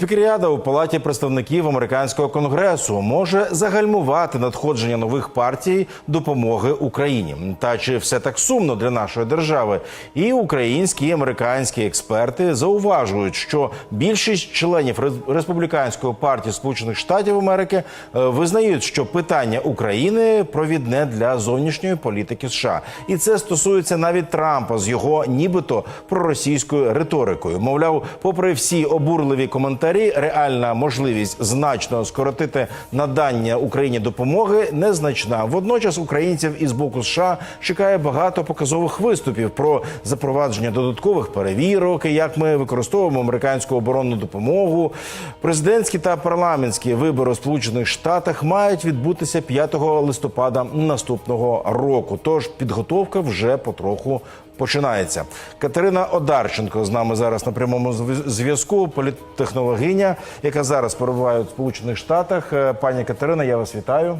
Спікеріада у палаті представників американського конгресу може загальмувати надходження нових партій допомоги Україні. Та чи все так сумно для нашої держави? І українські і американські експерти зауважують, що більшість членів республіканської партії Сполучених Штатів Америки е, визнають, що питання України провідне для зовнішньої політики США, і це стосується навіть Трампа з його нібито проросійською риторикою. Мовляв, попри всі обурливі коментарі, реальна можливість значно скоротити надання Україні допомоги незначна. Водночас українців із боку США чекає багато показових виступів про запровадження додаткових перевірок, як ми використовуємо американську оборонну допомогу. Президентські та парламентські вибори у Сполучених Штатах мають відбутися 5 листопада наступного року. Тож підготовка вже потроху починається. Катерина Одарченко з нами зараз на прямому зв- зв'язку. Політтехнологиня, яка зараз перебуває у Сполучених Штатах. Е, Пані Катерина, я вас вітаю.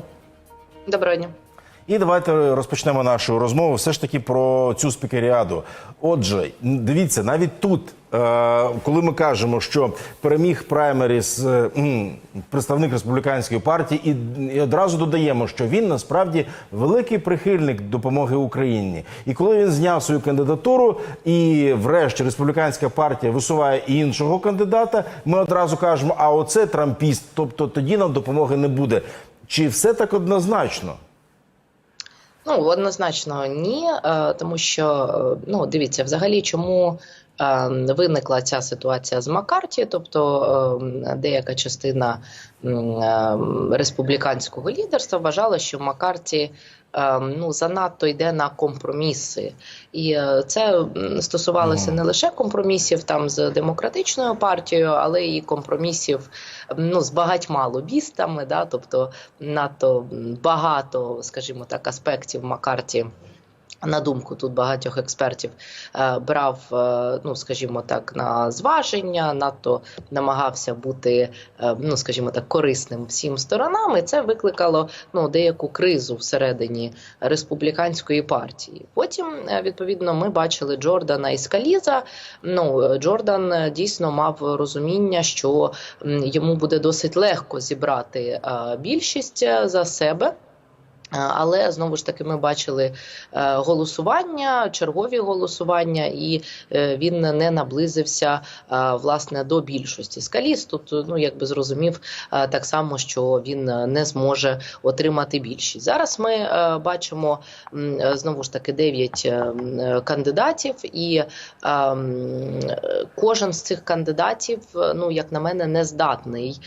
Доброго дня. І давайте розпочнемо нашу розмову все ж таки про цю спікеріаду. Отже, дивіться, навіть тут, е, коли ми кажемо, що переміг праймеріс е, представник республіканської партії, і, і одразу додаємо, що він насправді великий прихильник допомоги Україні. І коли він зняв свою кандидатуру, і врешті республіканська партія висуває іншого кандидата, ми одразу кажемо, а оце трампіст, тобто тоді нам допомоги не буде. Чи все так однозначно? Ну однозначно ні, е, тому що е, ну дивіться, взагалі, чому виникла ця ситуація з Маккарті, тобто е, деяка частина е, республіканського лідерства вважала, що Маккарті е, ну занадто йде на компроміси, і е, це стосувалося не лише компромісів там з демократичною партією, але і компромісів ну з багатьма лобістами, да, тобто надто багато, скажімо так, аспектів Маккарті. На думку тут багатьох експертів е, брав, е, ну скажімо так, на зваження, надто намагався бути, е, ну скажімо так, корисним всім сторонам. І це викликало ну деяку кризу всередині республіканської партії. Потім, відповідно, ми бачили Джордана і Скаліза. Ну Джордан дійсно мав розуміння, що йому буде досить легко зібрати більшість за себе. Е, Але знову ж таки ми бачили е, голосування, чергові голосування, і е, він не наблизився власне до більшості. Скаліс тут ну якби зрозумів так само, що він не зможе отримати більшість. Зараз ми бачимо знову ж таки дев'ять е, м, е, кандидатів, і кожен з цих кандидатів, ну як на мене, не здатний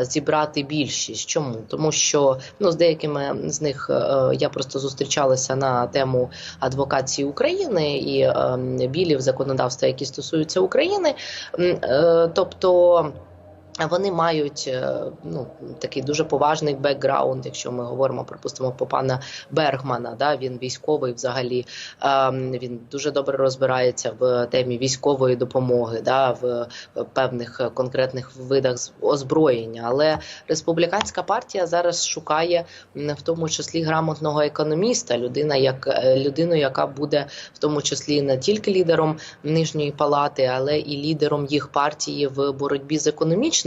зібрати більшість. Чому тому, що ну з деякими з них е, я просто зустрічалася на тему адвокації України і е, білів законодавства, які стосуються України. Е, Тобто. Вони мають е, ну такий дуже поважний бекграунд, якщо ми говоримо, припустимо, про пана Бергмана. Да, він військовий взагалі. Ем, Він дуже добре розбирається в темі військової допомоги, да, в певних конкретних видах озброєння. Але республіканська партія зараз шукає в тому числі грамотного економіста, людина, як е, людину, яка буде в тому числі не тільки лідером нижньої палати, але і лідером їх партії в боротьбі з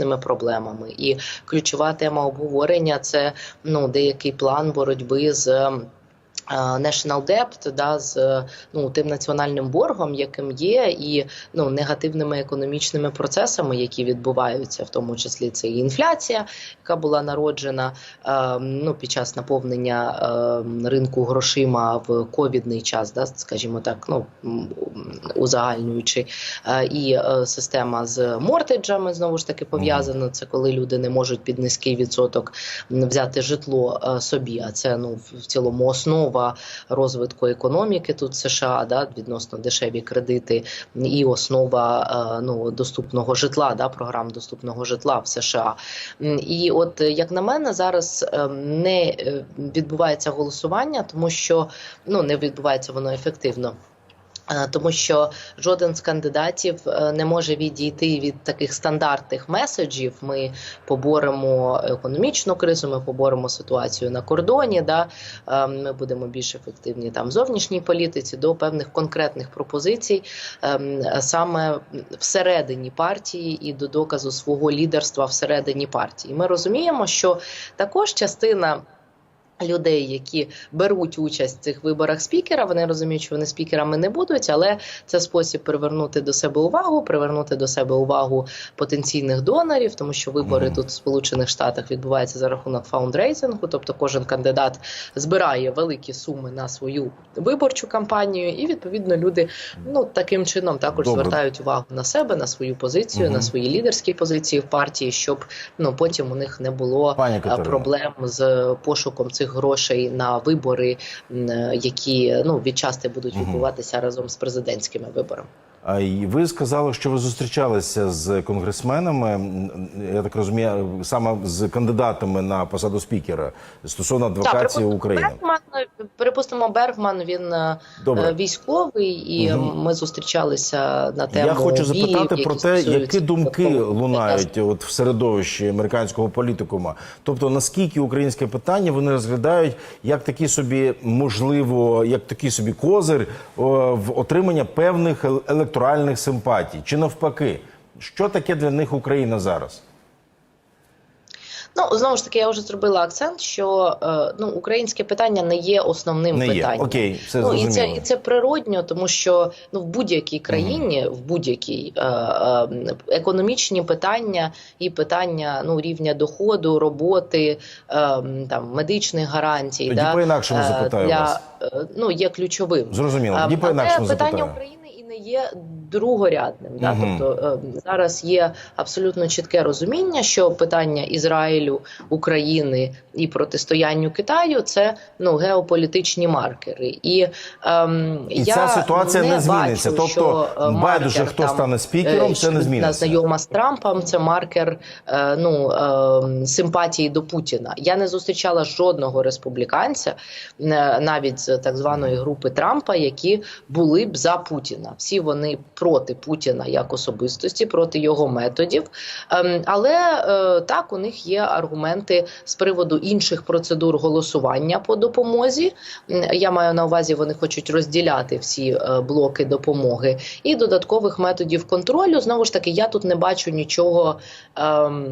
економічними проблемами. І ключова тема обговорення це ну деякий план боротьби з. Е, National Debt, да, з ну тим національним боргом, яким є, і ну негативними економічними процесами, які відбуваються, в тому числі це і інфляція, яка була народжена е, ну під час наповнення е, ринку грошима в ковідний час, да, скажімо так, ну узагальнюючи, Е, і е, система з мортеджами знову ж таки пов'язана. Це коли люди не можуть під низький відсоток взяти житло е, собі. А це ну в цілому основа розвитку економіки тут США, да, відносно дешеві кредити, і основа е, ну доступного житла, да, програм доступного житла в США. І от як на мене, зараз е, не е, відбувається голосування, тому що ну не відбувається воно ефективно. Е, Тому що жоден з кандидатів е, не може відійти від таких стандартних меседжів. Ми поборемо економічну кризу, ми поборемо ситуацію на кордоні. Да? е, Ми будемо більш ефективні там в зовнішній політиці до певних конкретних пропозицій саме всередині партії і до доказу свого лідерства всередині партії. Ми розуміємо, що також частина. Людей, які беруть участь в цих виборах спікера, вони розуміють, що вони спікерами не будуть, але це спосіб привернути до себе увагу, привернути до себе увагу потенційних донорів, тому що вибори тут в Сполучених Штатах відбуваються за рахунок фаундрейзингу, тобто кожен кандидат збирає великі суми на свою виборчу кампанію, і відповідно люди ну таким чином також Добре. звертають увагу на себе, на свою позицію, Мгм. на свої лідерські позиції в партії, щоб ну потім у них не було Пані е, проблем з пошуком цих грошей на вибори, е, які ну відчасти будуть відбуватися разом з президентськими виборами. Ви сказали, що ви зустрічалися з конгресменами. Я так розумію, саме з кандидатами на посаду спікера стосовно адвокації припустимо, України. Бергман, припустимо, Бергман він е, Добре. військовий, і Мгм. ми зустрічалися на тему. Я хочу запитати про те, які думки лунають от в середовищі американського політикума. Тобто, наскільки українське питання вони розглядають як такі собі можливо, як такий собі козир в отримання певних ел- електоральних симпатій, чи навпаки, що таке для них Україна зараз? Ну знову ж таки, я вже зробила акцент, що е, ну українське питання не є основним Не є питанням. окей, все Ну і це і це природньо, тому що ну в будь-якій країні, в будь-якій е, е, економічні питання і питання ну рівня доходу, роботи, е, там медичних гарантій, Тоді да, по-інакшому е, запитаю для вас. е, ну є ключовим. Зрозуміло. Тоді по-інакшому питання. України не є другорядним. Да? Мгм. Тобто е, зараз є абсолютно чітке розуміння, що питання Ізраїлю, України і протистоянню Китаю це ну геополітичні маркери. І, ем, І я ця ситуація не, зміниться. бачу, тобто, е, байдуже, хто там, стане спікером, е, це не зміниться. Знайома з Трампом, це маркер е, ну, е, симпатії до Путіна. Я не зустрічала жодного республіканця, е, навіть з так званої групи Трампа, які були б за Путіна. Всі вони проти Путіна як особистості, проти його методів. Ем, Але е, так у них є аргументи з приводу інших процедур голосування по допомозі. Я маю на увазі, вони хочуть розділяти всі е, блоки допомоги і додаткових методів контролю. Знову ж таки, я тут не бачу нічого ем,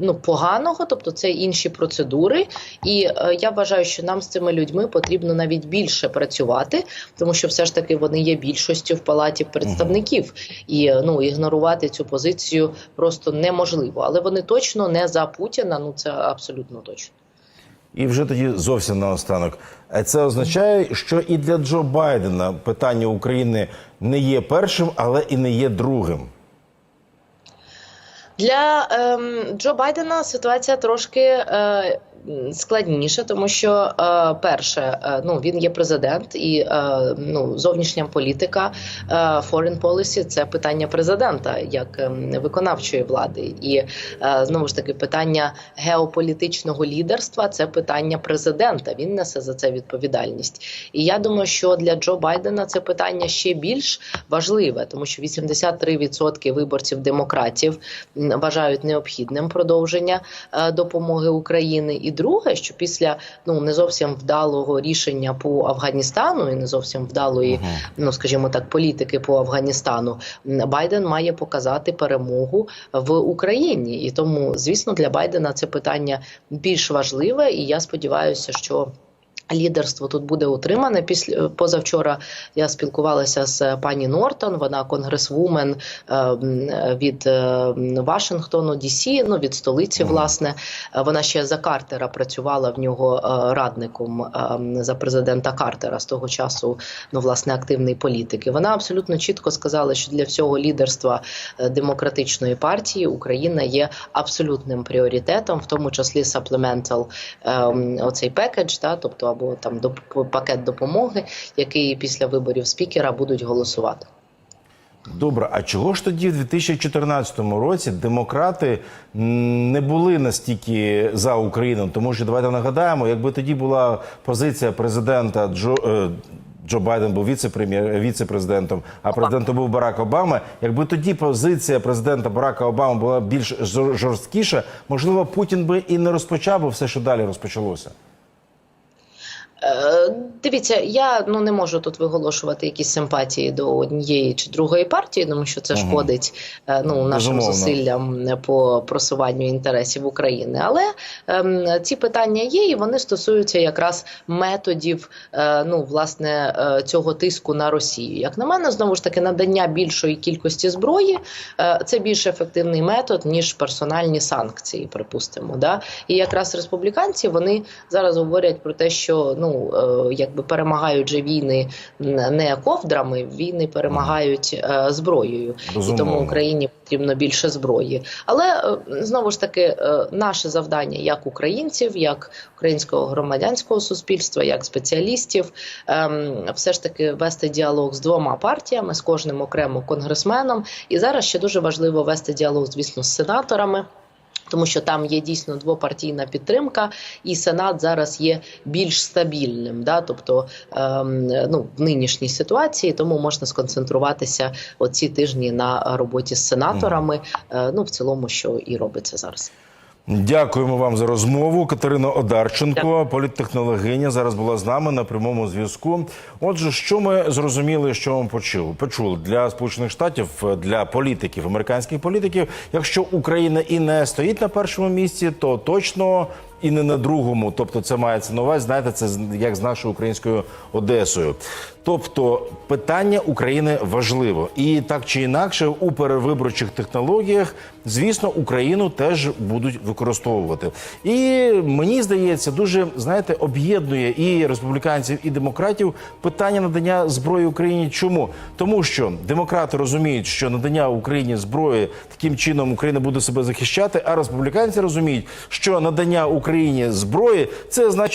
ну, поганого, тобто це інші процедури. І е, я вважаю, що нам з цими людьми потрібно навіть більше працювати, тому що все ж таки вони є більшістю в палаті представників, і ну ігнорувати цю позицію просто неможливо. Але вони точно не за Путіна. Ну це абсолютно точно. І вже тоді зовсім наостанок. Е, Це означає, що і для Джо Байдена питання України не є першим, але і не є другим. Для ем, Джо Байдена ситуація трошки е, м, складніша, тому що е, перше, е, ну він є президент, і е, ну зовнішня політика foreign policy – це питання президента як ем, виконавчої влади, і знову ж таки питання геополітичного лідерства це питання президента. Він несе за це відповідальність. І я думаю, що для Джо Байдена це питання ще більш важливе, тому що 83% виборців демократів вважають необхідним продовження допомоги України. І друге, що після ну не зовсім вдалого рішення по Афганістану і не зовсім вдалої, ну скажімо так, політики по Афганістану, Байден має показати перемогу в Україні. І тому, звісно, для Байдена це питання більш важливе, і я сподіваюся, що. Лідерство тут буде утримане. Після позавчора я спілкувалася з пані Нортон. Вона конгресвумен е, від е, Вашингтону, Дісі, ну від столиці. Власне, Е, вона ще за Картера працювала в нього е, радником е, за президента Картера з того часу. Ну, власне, активний політик. І Вона абсолютно чітко сказала, що для всього лідерства е, демократичної партії Україна є абсолютним пріоритетом, в тому числі supplemental оцей пекедж, та тобто або там пакет допомоги, який після виборів спікера будуть голосувати. Добре, а чого ж тоді в 2014 році демократи не були настільки за Україну? Тому що давайте нагадаємо, якби тоді була позиція президента Джо. е, Джо Байден був віце-прем'єр, віце-президентом, а президентом був Барак Обама. Якби тоді позиція президента Барака Обами була більш жорсткіша, можливо, Путін би і не розпочав би все, що далі розпочалося. Е, Дивіться, я ну не можу тут виголошувати якісь симпатії до однієї чи другої партії, тому що це Мгм. шкодить е, ну нашим Безумовно. зусиллям по просуванню інтересів України. Але ем, ці питання є, і вони стосуються якраз методів е, ну власне е, цього тиску на Росію. Як на мене, знову ж таки, надання більшої кількості зброї е, це більш ефективний метод ніж персональні санкції, припустимо. Да? І якраз республіканці вони зараз говорять про те, що ну е, якби перемагають же війни не ковдрами, війни перемагають е, зброєю, і тому Україні потрібно більше зброї. Але е, знову ж таки, наше завдання як українців, як українського громадянського суспільства, як спеціалістів, ем, все ж таки вести діалог з двома партіями, з кожним окремо конгресменом. І зараз ще дуже важливо вести діалог, звісно, з сенаторами. Тому що там є дійсно двопартійна підтримка, і Сенат зараз є більш стабільним, да, тобто ем, ну, в нинішній ситуації, тому можна сконцентруватися оці тижні на роботі з сенаторами. Е, ну, в цілому, що і робиться зараз. Дякуємо вам за розмову. Катерина Одарченко, політтехнологиня, зараз була з нами на прямому зв'язку. Отже, що ми зрозуміли, що ми почули? Почули для сполучених штатів, для політиків, американських політиків. Якщо Україна і не стоїть на першому місці, то точно. І не на другому, тобто це мається на увазі, знаєте, це як з нашою українською Одесою. Тобто питання України важливо, і так чи інакше, у перевиборчих технологіях, звісно, Україну теж будуть використовувати. І мені здається, дуже знаєте, об'єднує і республіканців, і демократів питання надання зброї Україні. Чому? Тому що демократи розуміють, що надання Україні зброї таким чином Україна буде себе захищати, а республіканці розуміють, що надання Україні зброї це значить.